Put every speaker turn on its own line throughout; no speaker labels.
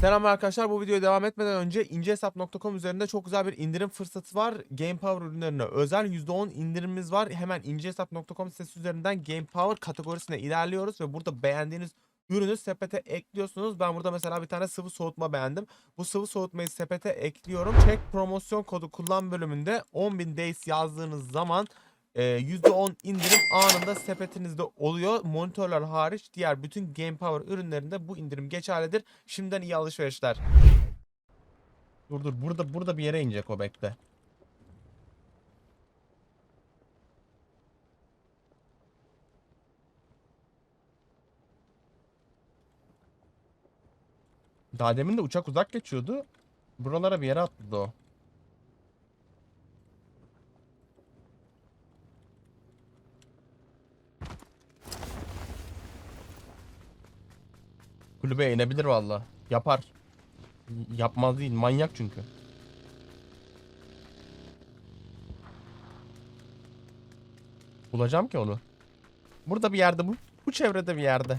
Selam arkadaşlar bu videoya devam etmeden önce incehesap.com üzerinde çok güzel bir indirim fırsatı var. Game Power ürünlerine özel %10 indirimimiz var. Hemen incehesap.com sitesi üzerinden Game Power kategorisine ilerliyoruz ve burada beğendiğiniz ürünü sepete ekliyorsunuz. Ben burada mesela bir tane sıvı soğutma beğendim. Bu sıvı soğutmayı sepete ekliyorum. Check promosyon kodu kullan bölümünde 10.000 days yazdığınız zaman e, %10 indirim anında sepetinizde oluyor. Monitörler hariç diğer bütün Game Power ürünlerinde bu indirim geçerlidir. Şimdiden iyi alışverişler. Dur dur burada burada bir yere inecek o bekle. Daha demin de uçak uzak geçiyordu. Buralara bir yere atladı o. Kulübeye inebilir valla. Yapar. Yapmaz değil. Manyak çünkü. Bulacağım ki onu. Burada bir yerde bu. Bu çevrede bir yerde.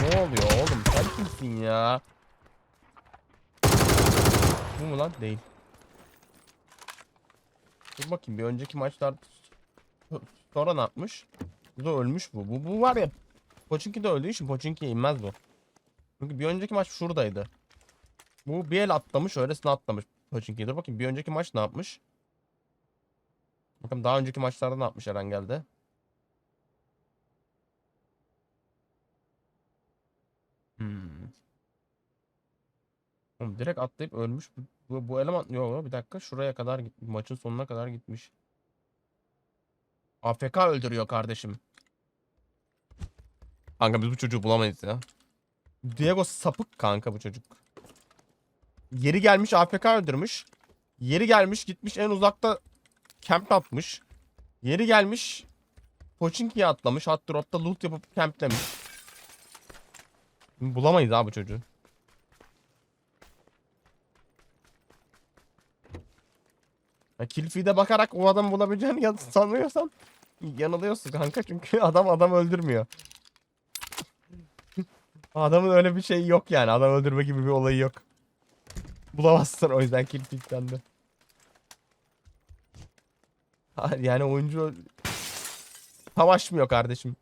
Ne oluyor oğlum? Sen kimsin ya? Bu mu lan? Değil. Dur bakayım bir önceki maçlar sonra ne yapmış? Bu da ölmüş bu. Bu, bu var ya Pochinki de öldüğü için Pochinki'ye inmez bu. Çünkü bir önceki maç şuradaydı. Bu bir el atlamış öylesine atlamış Pochinki'ye. Dur bakayım bir önceki maç ne yapmış? Bakın daha önceki maçlarda ne yapmış Erengel'de. Hmm. Direkt atlayıp ölmüş. Bu, bu, eleman yok bir dakika şuraya kadar git maçın sonuna kadar gitmiş. AFK öldürüyor kardeşim. Kanka biz bu çocuğu bulamayız ya. Diego sapık kanka bu çocuk. Yeri gelmiş AFK öldürmüş. Yeri gelmiş gitmiş en uzakta camp atmış. Yeri gelmiş Pochinki'ye atlamış. Hot drop'ta loot yapıp camplemiş. Bulamayız abi bu çocuğu. Ya kill feed'e bakarak o adamı bulabileceğini ya- sanıyorsan yanılıyorsun kanka çünkü adam adam öldürmüyor. Adamın öyle bir şeyi yok yani. Adam öldürme gibi bir olayı yok. Bulamazsın o yüzden kill feed'den de. Yani oyuncu savaşmıyor kardeşim.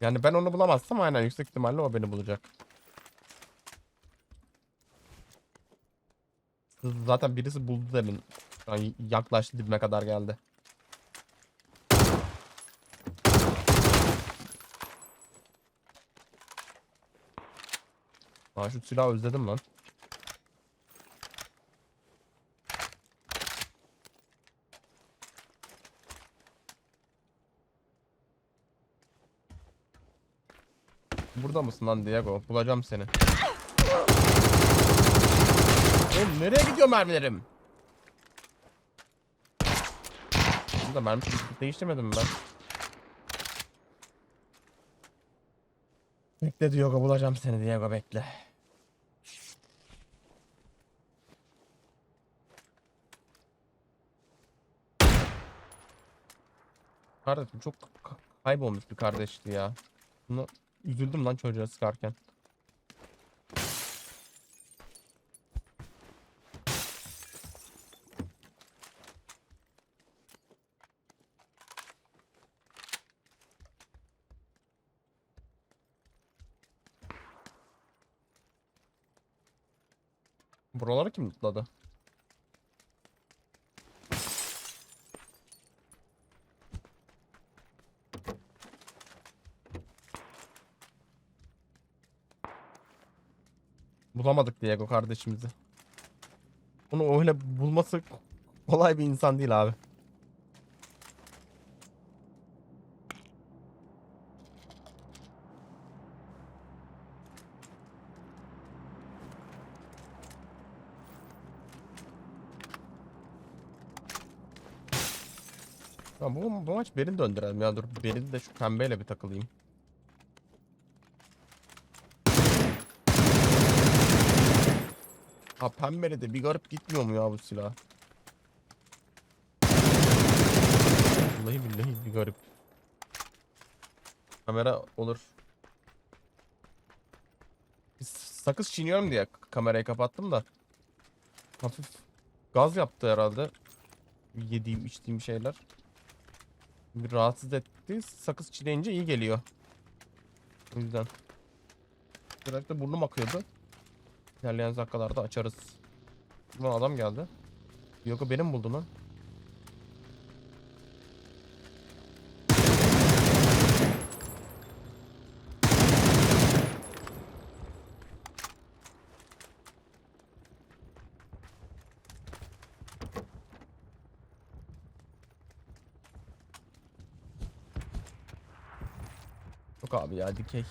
Yani ben onu bulamazsam aynen yüksek ihtimalle o beni bulacak. Zaten birisi buldu demin. An yaklaştı dibime kadar geldi. Aa şu silahı özledim lan. Burada mısın lan Diego? Bulacağım seni. Oğlum nereye gidiyor mermilerim? Burada mermi değiştirmedim ben? Bekle Diego bulacağım seni Diego bekle. Kardeşim çok ka- kaybolmuş bir kardeşti ya. Bunu üzüldüm lan çocuğa sıkarken. Buraları kim lootladı? Bulamadık Diego kardeşimizi. Onu öyle bulması kolay bir insan değil abi. Ya Beril döndürelim ya dur. Beril de şu pembeyle bir takılayım. Ha pembeli de bir garip gitmiyor mu ya bu silah?
Garip. Kamera olur. Sakız çiğniyorum diye kamerayı kapattım da. Hafif gaz yaptı herhalde. Yediğim içtiğim şeyler. Bir rahatsız etti. Sakız çiğneyince iyi geliyor. O yüzden. De burnum akıyordu. İlerleyen dakikalarda açarız. Bu adam geldi. Yok o benim buldu lan. Yok abi ya dikey.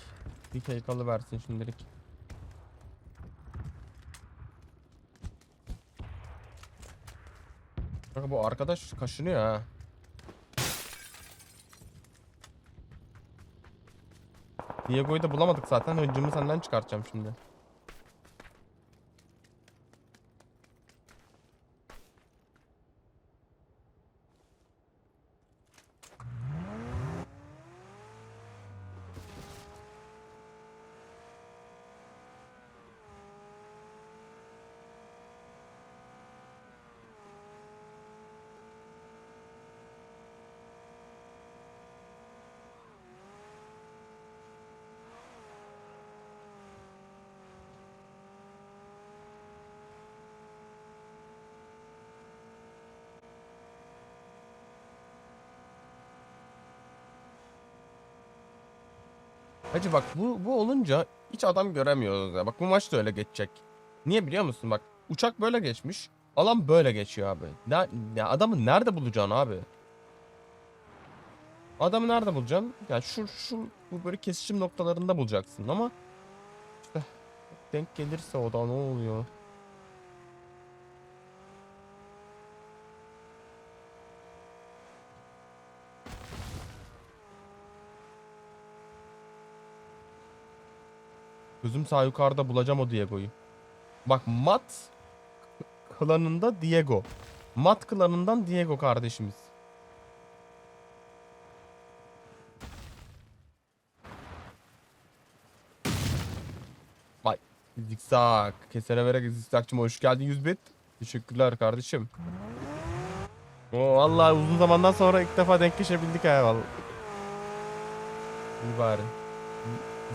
Dikey kalıversin şimdilik. Kanka bu arkadaş kaşınıyor ha. Diego'yu da bulamadık zaten. Hıncımı senden çıkartacağım şimdi. Hacı bak bu bu olunca hiç adam göremiyoruz ya. Bak bu maç da öyle geçecek. Niye biliyor musun? Bak uçak böyle geçmiş. Alan böyle geçiyor abi. Ne, ya adamı nerede bulacaksın abi? Adamı nerede bulacaksın? Yani şu şu bu böyle kesişim noktalarında bulacaksın ama işte denk gelirse o da ne oluyor? Gözüm sağ yukarıda bulacağım o Diego'yu. Bak Mat klanında Diego. Mat klanından Diego kardeşimiz. Vay. Zikzak. Kesene vererek zikzakçım hoş geldin 100 bit. Teşekkürler kardeşim. Oo, vallahi uzun zamandan sonra ilk defa denk geçebildik ha vallahi. İyi bari.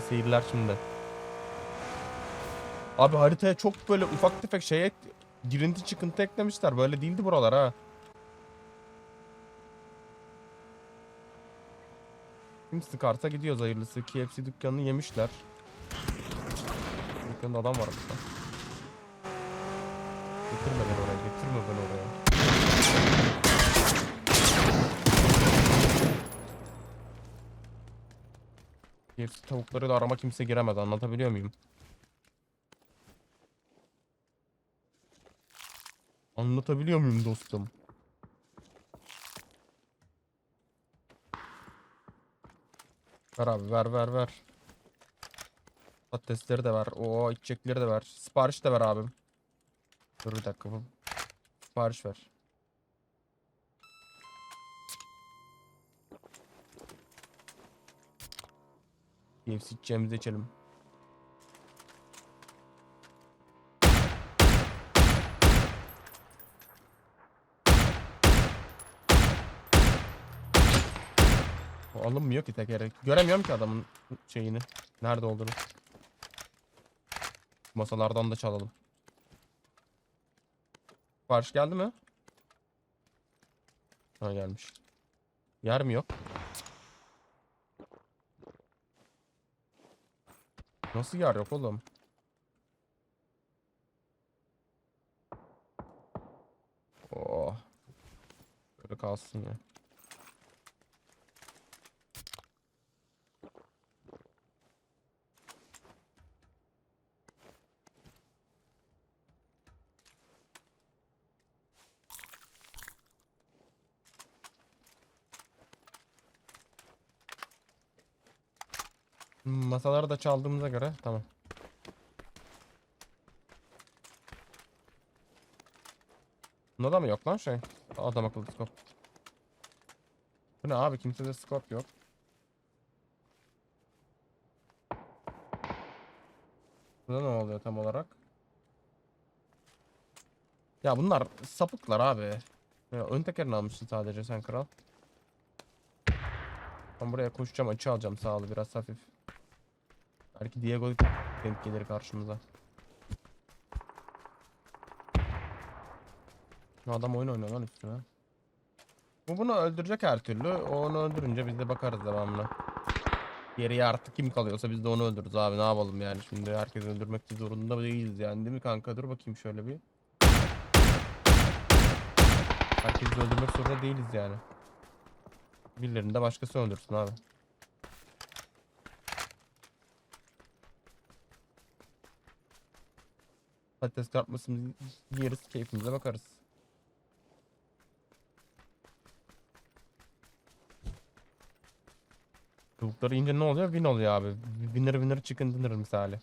Seyirler şimdi. Abi haritaya çok böyle ufak tefek şeye girinti çıkıntı eklemişler. Böyle değildi buralar ha. Şimdi Skart'a gidiyoruz hayırlısı. KFC dükkanını yemişler. Dükkanında adam var burada. Getirme beni oraya, getirme beni oraya. KFC tavukları da arama kimse giremez anlatabiliyor muyum? Anlatabiliyor muyum dostum? Ver abi ver ver ver. Patatesleri de ver. Oo içecekleri de ver. Sipariş de ver abim. Dur bir dakika bu. Sipariş ver. KFC içeceğimizi içelim. Alınmıyor ki tekere. Göremiyorum ki adamın şeyini. Nerede olduğunu. Masalardan da çalalım. Sipariş geldi mi? Ha gelmiş. Yer mi yok? Nasıl yer yok oğlum? Oh. Böyle kalsın ya. Hmm, Masaları da çaldığımıza göre tamam. Bunda da mı yok lan şey? Adam akıllı skop. Bu ne abi kimsede scope yok. Burada ne oluyor tam olarak? Ya bunlar sapıklar abi. Ya ön tekerini almışsın sadece sen kral. Ben buraya koşacağım açı alacağım sağlı biraz hafif. Belki Diego denk gelir karşımıza. Adam oyun oynuyor lan üstüne. Bu bunu öldürecek her türlü. O onu öldürünce biz de bakarız devamlı. Geriye artık kim kalıyorsa biz de onu öldürürüz abi ne yapalım yani şimdi herkes öldürmek zorunda değiliz yani değil mi kanka dur bakayım şöyle bir. Herkesi öldürmek zorunda değiliz yani. Birilerini de başkası öldürsün abi. Patates kızartmasını yeriz keyfimize bakarız. Tavukları ince ne oluyor? Win oluyor abi. Winner winner chicken dinner misali.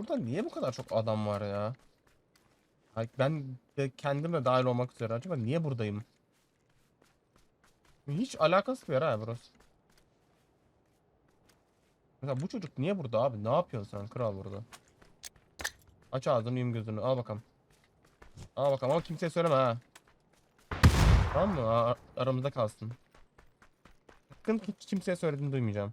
Burada niye bu kadar çok adam var ya? Ben de kendim de dahil olmak üzere acaba niye buradayım? Hiç alakası bir yer ha burası. Mesela bu çocuk niye burada abi? Ne yapıyorsun sen kral burada? Aç ağzını yum gözünü al bakalım. Al bakalım ama kimseye söyleme ha. Tamam mı? A- aramızda kalsın. Sakın kimseye söylediğini duymayacağım.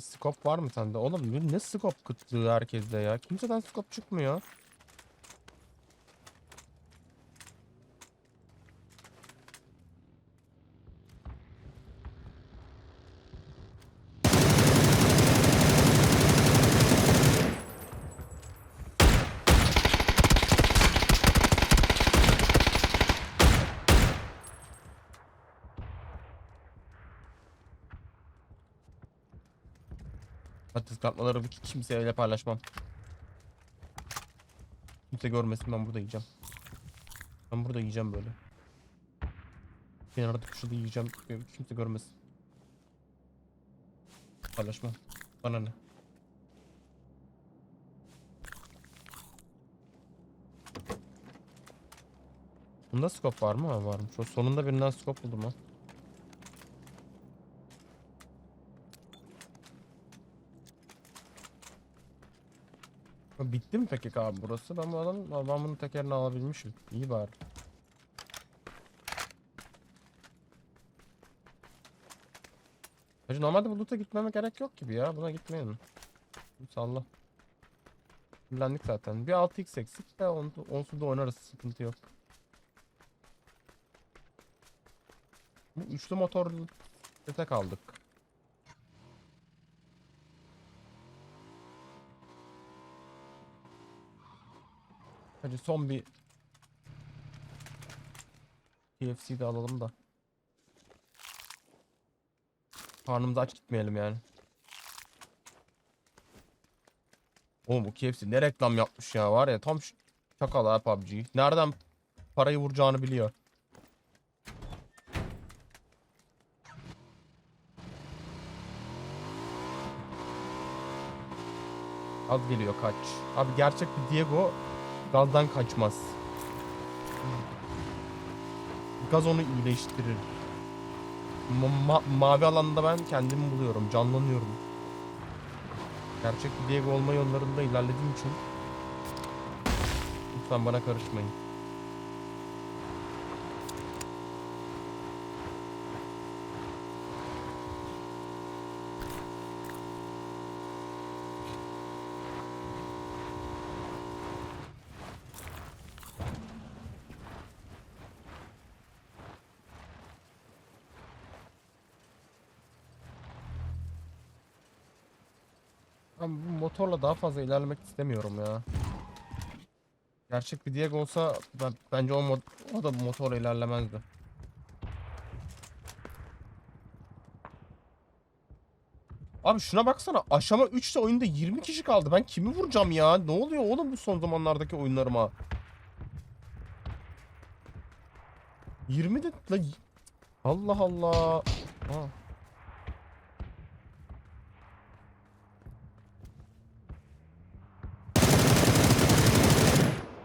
Scope var mı sende? Oğlum ne- scope kıtlığı herkeste ya? Kimseden scope çıkmıyor. Katmaları kimseyle paylaşmam. Kimse görmesin ben burada yiyeceğim. Ben burada yiyeceğim böyle. Kenarda şurada yiyeceğim. Kimse görmesin. Paylaşmam. Bana ne? Bunda scope var mı? Varmış. Sonunda birinden scope buldum ha. Bitti mi peki abi burası? Ben bu adam ben bunun tekerini alabilmişim. İyi bari. Hacı normalde bu loot'a gitmeme gerek yok gibi ya. Buna gitmeyelim. Salla. Kullandık zaten. Bir 6x eksik de onsuz da oynarız. Sıkıntı yok. Bu üçlü motor sete kaldık. Hadi son bir KFC de alalım da. Karnımız aç gitmeyelim yani. Oğlum bu KFC ne reklam yapmış ya var ya tam şakal ha PUBG. Nereden parayı vuracağını biliyor. Az geliyor kaç. Abi gerçek bir Diego gazdan kaçmaz. Gaz onu iyileştirir. Ma- ma- mavi alanda ben kendimi buluyorum, canlanıyorum. Gerçek bir Diego olma yollarında ilerlediğim için lütfen bana karışmayın. Daha fazla ilerlemek istemiyorum ya. Gerçek bir Diego olsa ben, bence o, o da motorla ilerlemezdi. Abi şuna baksana aşama 3'te oyunda 20 kişi kaldı. Ben kimi vuracağım ya? Ne oluyor oğlum bu son zamanlardaki oyunlarıma? 20 de Allah Allah. Ha.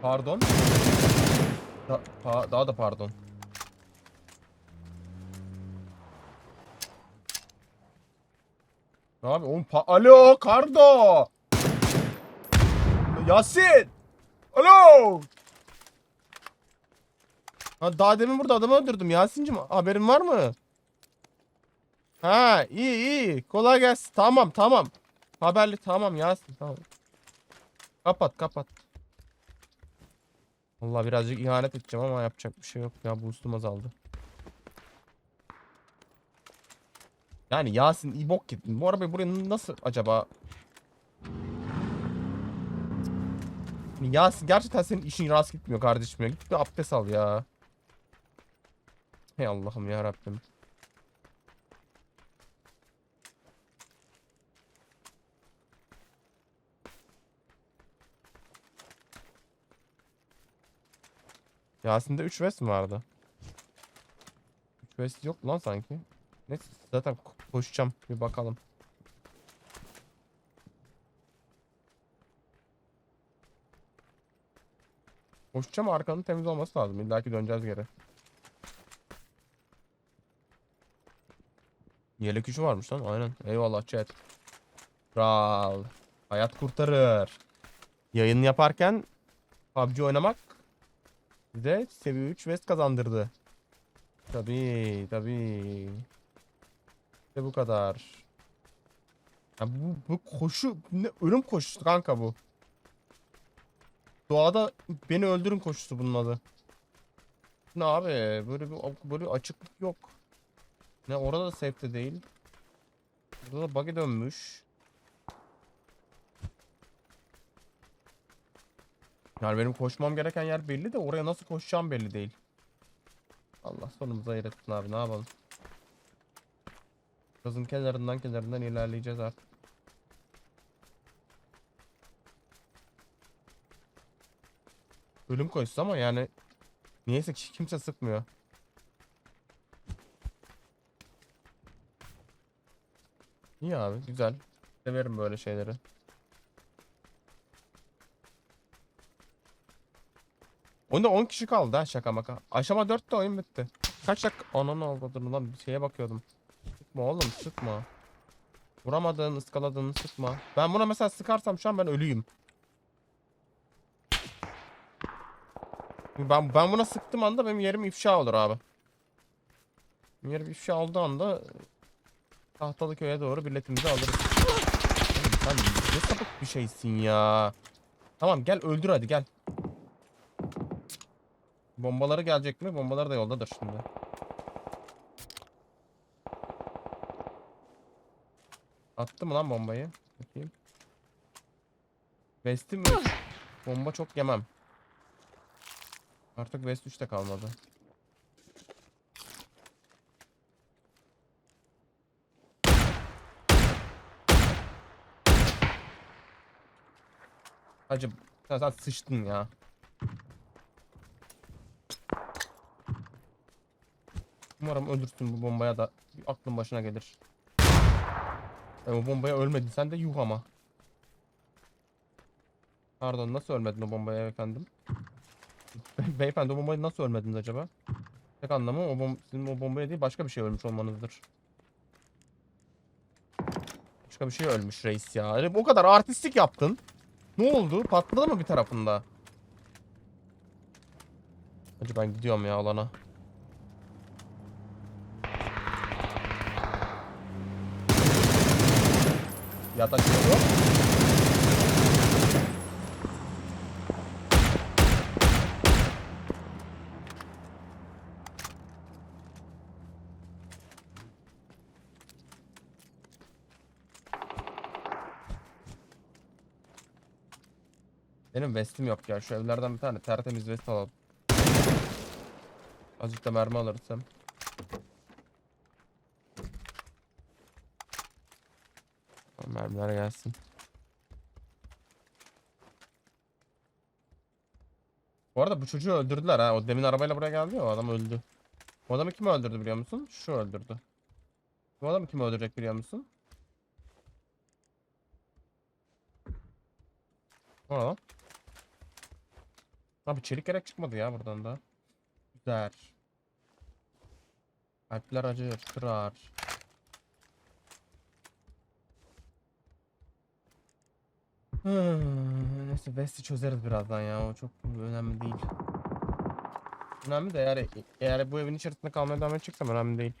Pardon. Da- pa- daha da pardon. Abi oğlum pa- Alo Kardo. Yasin. Alo. Ha, daha demin burada adamı öldürdüm Yasin'cim haberin var mı? Ha iyi iyi kolay gelsin tamam tamam. Haberli tamam Yasin tamam. Kapat kapat. Vallahi birazcık ihanet edeceğim ama yapacak bir şey yok ya boostum azaldı. Yani Yasin iyi bok gittin. Bu arabayı buraya nasıl acaba? Yasin gerçekten senin işin rast gitmiyor kardeşim ya. Git bir abdest al ya. Hey Allah'ım ya Rabbim. Yasin'de 3 West mi vardı? 3 West yok lan sanki. Neyse zaten ko- koşacağım bir bakalım. Koşacağım arkanın temiz olması lazım. İlla ki döneceğiz geri. Yelek gücü varmış lan aynen. Eyvallah chat. Kral. Hayat kurtarır. Yayın yaparken PUBG oynamak bize seviye 3 West kazandırdı. Tabii tabii. İşte bu kadar. Ya bu, bu koşu ne ölüm koşusu kanka bu. Doğada beni öldürün koşusu bunun adı. Ne abi böyle bir böyle açıklık yok. Ne orada da safe'de değil. Burada da bug'e dönmüş. Yani benim koşmam gereken yer belli de oraya nasıl koşacağım belli değil. Allah sonumuza hayır etsin abi ne yapalım. Gazın kenarından kenarından ilerleyeceğiz artık. Ölüm koşusu ama yani niyeyse ki kimse sıkmıyor. İyi abi güzel. Severim böyle şeyleri. Oyunda 10 kişi kaldı ha şaka maka. Aşama 4'te oyun bitti. Kaç dakika? Ananı avradını lan bir şeye bakıyordum. Sıkma oğlum sıkma. Vuramadığın ıskaladığını sıkma. Ben buna mesela sıkarsam şu an ben ölüyüm. Ben, ben buna sıktığım anda benim yerim ifşa olur abi. Benim yerim ifşa olduğu anda Tahtalı köye doğru biletimizi alırız. Sen ne sapık bir şeysin ya. Tamam gel öldür hadi gel. Bombaları gelecek mi? Bombalar da yoldadır şimdi. Attı mı lan bombayı? Bakayım. Vest'i mi? Bomba çok yemem. Artık West 3'te kalmadı. Hacı sen, sen sıçtın ya. Umarım ölürsün bu bombaya da aklın başına gelir. E, o bombaya ölmedin sen de yuh ama. Pardon nasıl ölmedin o bombaya efendim? Be- Beyefendi o bombaya nasıl ölmediniz acaba? Tek anlamı o bom sizin o bombaya değil başka bir şey ölmüş olmanızdır. Başka bir şey ölmüş reis ya. O kadar artistik yaptın. Ne oldu? Patladı mı bir tarafında? Hacı ben gidiyorum ya alana. Yok. Beni Benim vestim yok ya. Şu evlerden bir tane tertemiz vest alalım. Azıcık da mermi alırsam. Mermiler gelsin. Bu arada bu çocuğu öldürdüler ha. O demin arabayla buraya geldi ya o adam öldü. O adamı kim öldürdü biliyor musun? Şu öldürdü. Bu adamı kim öldürecek biliyor musun? O lan? Abi çelik gerek çıkmadı ya buradan da. Güzel. Kalpler acır, kırar. Neyse West'i çözeriz birazdan ya. O çok önemli değil. Önemli de eğer, eğer bu evin içerisinde kalmaya devam edeceksem önemli değil.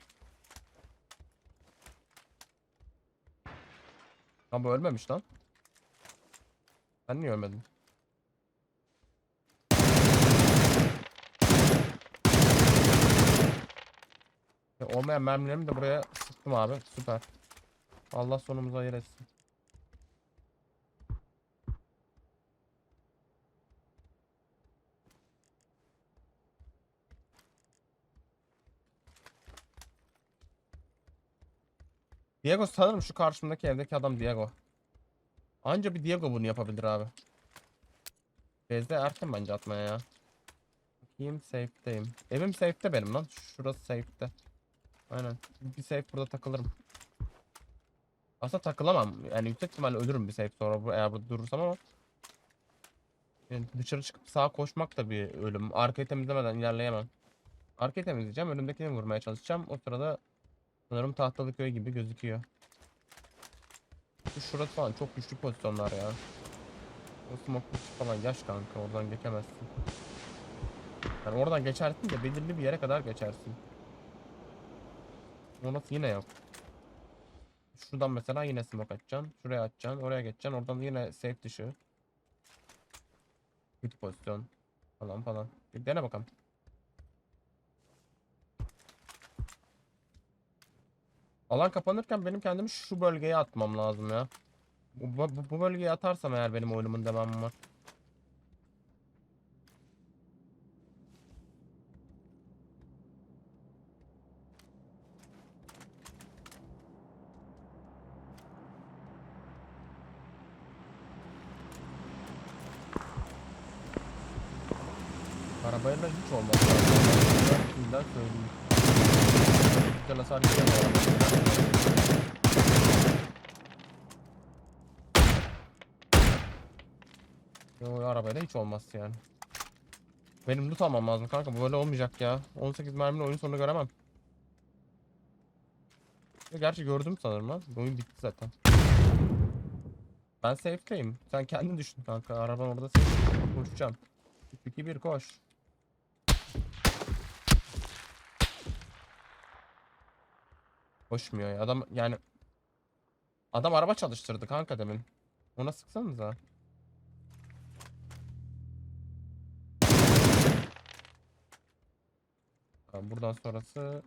Bu ölmemiş lan. Sen niye ölmedin? Ya olmayan mermilerimi de buraya sıktım abi. Süper. Allah sonumuzu hayır etsin. Diego sanırım şu karşımdaki evdeki adam Diego. Anca bir Diego bunu yapabilir abi. Bezde erken bence atmaya ya. Bakayım safe'deyim. Evim safe'de benim lan. Şurası safe'de. Aynen. Bir safe burada takılırım. Aslında takılamam. Yani yüksek ihtimalle ölürüm bir safe sonra bu, eğer burada durursam ama. Yani dışarı çıkıp sağa koşmak da bir ölüm. Arkayı temizlemeden ilerleyemem. Arkayı temizleyeceğim. Önümdekini vurmaya çalışacağım. O sırada sanırım tahtalı köy gibi gözüküyor. Şu şurası falan çok güçlü pozisyonlar ya. O smoke falan yaş kanka oradan geçemezsin. Yani oradan geçersin de belirli bir yere kadar geçersin. Orası yine yok. Şuradan mesela yine smoke atacaksın. Şuraya atacaksın. Oraya geçeceksin. Oradan yine safe dışı. Kötü pozisyon. Falan falan. Bir dene bakalım. Alan kapanırken benim kendimi şu bölgeye atmam lazım ya. Bu, bu, bu bölgeye atarsam eğer benim oyunumun devamı var. Arabayla hiç olmaz. Şimdiden söyleyeyim. Güzel hasar yiyemem. Yo arabayla hiç olmaz yani. Benim loot almam lazım kanka bu böyle olmayacak ya. 18 mermiyle oyun sonunu göremem. Gerçi gördüm sanırım lan. Oyun bitti zaten. Ben safe'teyim. Sen kendin düşün kanka. Araban orada safe. Koşacağım. 3 2 1 koş. Koşmuyor ya. Adam yani Adam araba çalıştırdı kanka demin. Ona sıksanıza. Tamam, buradan sonrası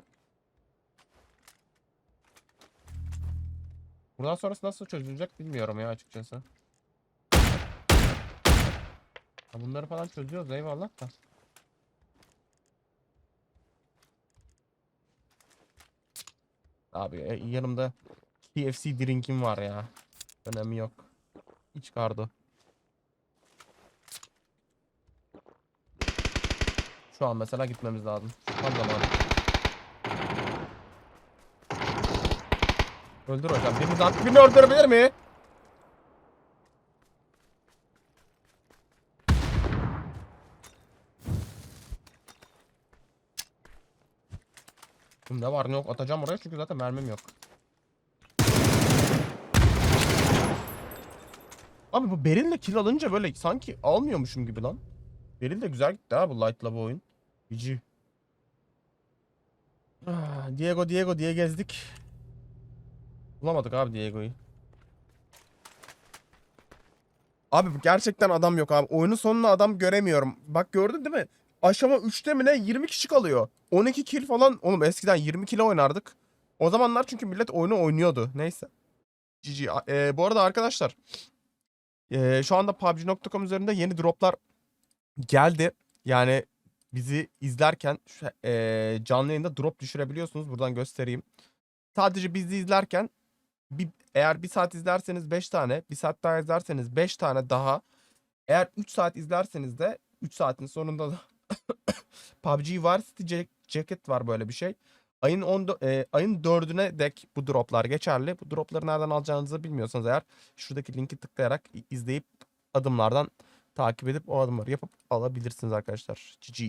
Buradan sonrası nasıl çözülecek bilmiyorum ya açıkçası. Ha, bunları falan çözüyoruz eyvallah da. Abi e, yanımda KFC drinkim var ya. Önemi yok. İç kardo. Şu an mesela gitmemiz lazım. Tam zamanı. Öldür hocam. Biriniz artık birini öldürebilir mi? Ne var ne yok atacağım oraya çünkü zaten mermim yok. Abi bu Beryl'le kill alınca böyle sanki almıyormuşum gibi lan. Beryl de güzel gitti ha bu Light'la bu oyun. Vici. Ah, Diego Diego diye gezdik. Bulamadık abi Diego'yu. Abi gerçekten adam yok abi. Oyunun sonuna adam göremiyorum. Bak gördün değil mi? Aşama 3'te mi ne 20 kişi kalıyor. 12 kill falan. Oğlum eskiden 20 kill oynardık. O zamanlar çünkü millet oyunu oynuyordu. Neyse. GG. A- e, bu arada arkadaşlar Ee, şu anda PUBG.com üzerinde yeni droplar geldi. Yani bizi izlerken şu- ee, canlı yayında drop düşürebiliyorsunuz. Buradan göstereyim. Sadece bizi izlerken bir, eğer bir saat izlerseniz 5 tane, bir saat daha izlerseniz 5 tane daha. Eğer 3 saat izlerseniz de 3 saatin sonunda da PUBG Varsity Jack- Jacket var böyle bir şey. Ayın 10 e, ayın 4'üne dek bu droplar geçerli. Bu dropları nereden alacağınızı bilmiyorsanız eğer şuradaki linki tıklayarak izleyip adımlardan takip edip o adımları yapıp alabilirsiniz arkadaşlar. GG.